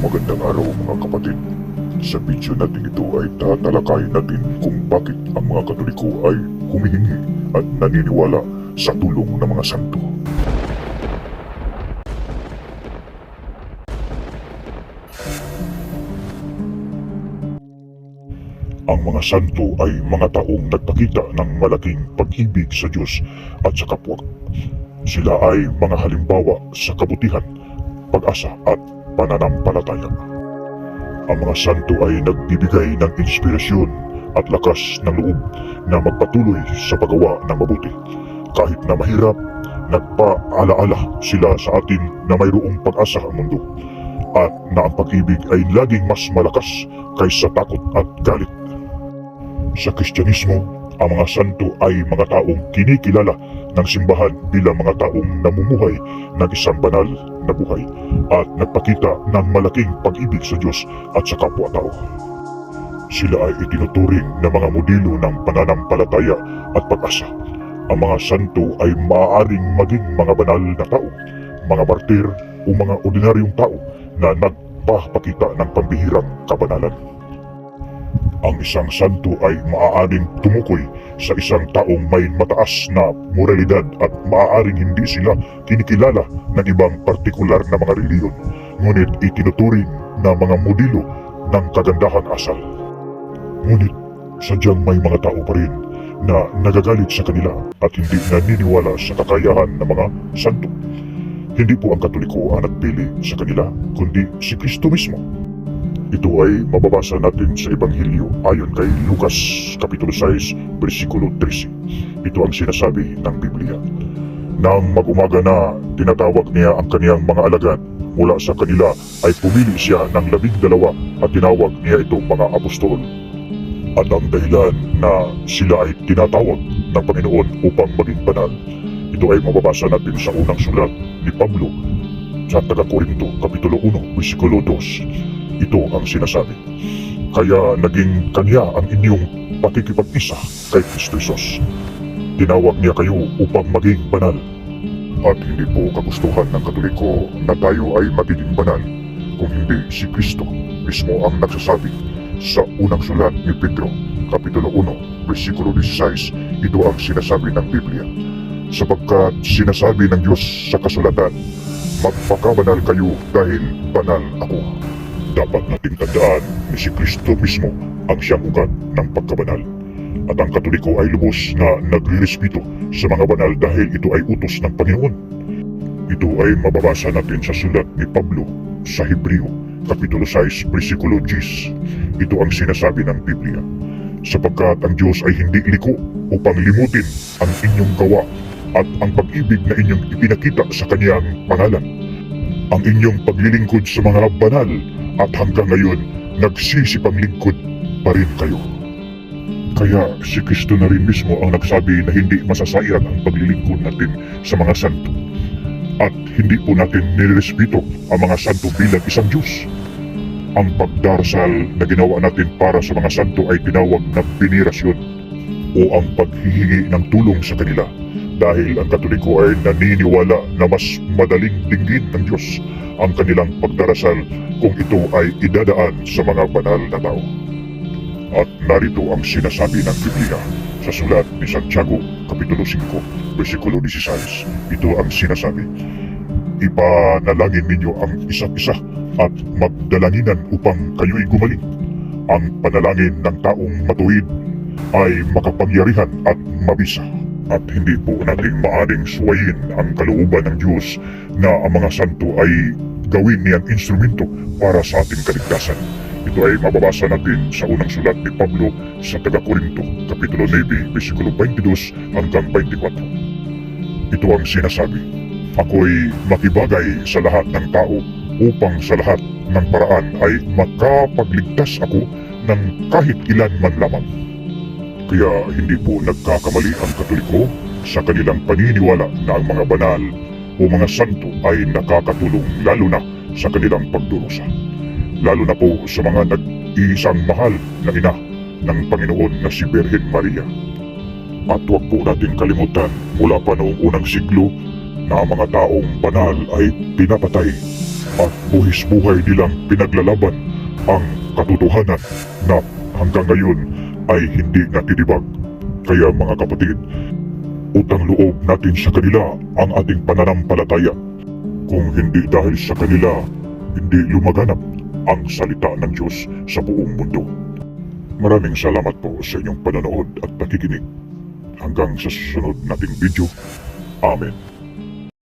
Magandang araw mga kapatid. Sa video natin ito ay tatalakayin natin kung bakit ang mga katoliko ay humihingi at naniniwala sa tulong ng mga santo. Ang mga santo ay mga taong nagpakita ng malaking pag-ibig sa Diyos at sa kapwa. Sila ay mga halimbawa sa kabutihan, pag-asa at pananampalataya. Ang mga santo ay nagbibigay ng inspirasyon at lakas ng loob na magpatuloy sa paggawa ng mabuti. Kahit na mahirap, nagpaalaala sila sa atin na mayroong pag-asa ang mundo at na ang pag-ibig ay laging mas malakas kaysa takot at galit. Sa Kristyanismo, ang mga santo ay mga taong kinikilala ng simbahan bilang mga taong namumuhay ng isang banal na buhay at nagpakita ng malaking pag-ibig sa Diyos at sa kapwa-tao. Sila ay itinuturing na mga modelo ng pananampalataya at pag-asa. Ang mga santo ay maaaring maging mga banal na tao, mga martir o mga ordinaryong tao na nagpapakita ng pambihirang kabanalan. Ang isang santo ay maaaring tumukoy sa isang taong may mataas na moralidad at maaaring hindi sila kinikilala ng ibang partikular na mga reliyon, ngunit itinuturing na mga modelo ng kagandahan asal. Ngunit sadyang may mga tao pa rin na nagagalit sa kanila at hindi naniniwala sa kakayahan ng mga santo. Hindi po ang katoliko ang nagpili sa kanila, kundi si Kristo mismo. Ito ay mababasa natin sa Ebanghelyo ayon kay Lucas Kapitulo 6, versikulo 13. Ito ang sinasabi ng Biblia. Nang mag-umaga na, tinatawag niya ang kaniyang mga alagad. Mula sa kanila ay pumili siya ng labing dalawa at tinawag niya itong mga apostol. At ang dahilan na sila ay tinatawag ng Panginoon upang maging banal. Ito ay mababasa natin sa unang sulat ni Pablo sa taga-Korinto, Kapitulo 1, versikulo 2 ito ang sinasabi. Kaya naging kanya ang inyong pakikipag-isa kay Kristo Jesus. Tinawag niya kayo upang maging banal. At hindi po kagustuhan ng katoliko na tayo ay magiging banal kung hindi si Kristo mismo ang nagsasabi sa unang sulat ni Pedro, Kapitulo 1, versikulo 16, ito ang sinasabi ng Biblia. Sapagkat sinasabi ng Diyos sa kasulatan, magpakabanal kayo dahil banal ako dapat nating tandaan ni si Kristo mismo ang siyang ugat ng pagkabanal. At ang katoliko ay lubos na nagre-respeto sa mga banal dahil ito ay utos ng Panginoon. Ito ay mababasa natin sa sulat ni Pablo sa Hebreo, Kapitulo 6, versikulo 10. Ito ang sinasabi ng Biblia. Sapagkat ang Diyos ay hindi liko upang limutin ang inyong gawa at ang pag-ibig na inyong ipinakita sa kanyang pangalan. Ang inyong paglilingkod sa mga banal at hanggang ngayon nagsisipang lingkod pa rin kayo. Kaya si Kristo na rin mismo ang nagsabi na hindi masasayang ang paglilingkod natin sa mga santo. At hindi po natin nirespeto ang mga santo bilang isang Diyos. Ang pagdarasal na ginawa natin para sa mga santo ay tinawag na venerasyon o ang paghihingi ng tulong sa kanila dahil ang katoliko ay naniniwala na mas madaling dinggin ng Diyos ang kanilang pagdarasal kung ito ay idadaan sa mga banal na tao. At narito ang sinasabi ng Biblia sa sulat ni Santiago, Kapitulo 5, versikulo 16. Ito ang sinasabi, Ipanalangin ninyo ang isa't isa at magdalanginan upang kayo'y gumaling. Ang panalangin ng taong matuwid ay makapangyarihan at mabisa. At hindi po natin maaring suwayin ang kalooban ng Diyos na ang mga santo ay gawin niyang instrumento para sa ating kaligtasan. Ito ay mababasa natin sa unang sulat ni Pablo sa taga-Korinto, Kapitulo 9, versikulo 22 hanggang 24. Ito ang sinasabi, Ako'y makibagay sa lahat ng tao upang sa lahat ng paraan ay makapagligtas ako ng kahit ilan man lamang. Kaya hindi po nagkakamali ang katoliko sa kanilang paniniwala na ang mga banal o mga santo ay nakakatulong lalo na sa kanilang pagdurusa. Lalo na po sa mga nag-iisang mahal na ina ng Panginoon na si Birhen Maria. At huwag po natin kalimutan mula pa noong unang siglo na ang mga taong banal ay pinapatay at buhis buhay nilang pinaglalaban ang katotohanan na hanggang ngayon ay hindi natitibag. Kaya mga kapatid, utang loob natin sa kanila ang ating pananampalataya. Kung hindi dahil sa kanila, hindi lumaganap ang salita ng Diyos sa buong mundo. Maraming salamat po sa inyong panonood at pakikinig. Hanggang sa susunod nating video. Amen.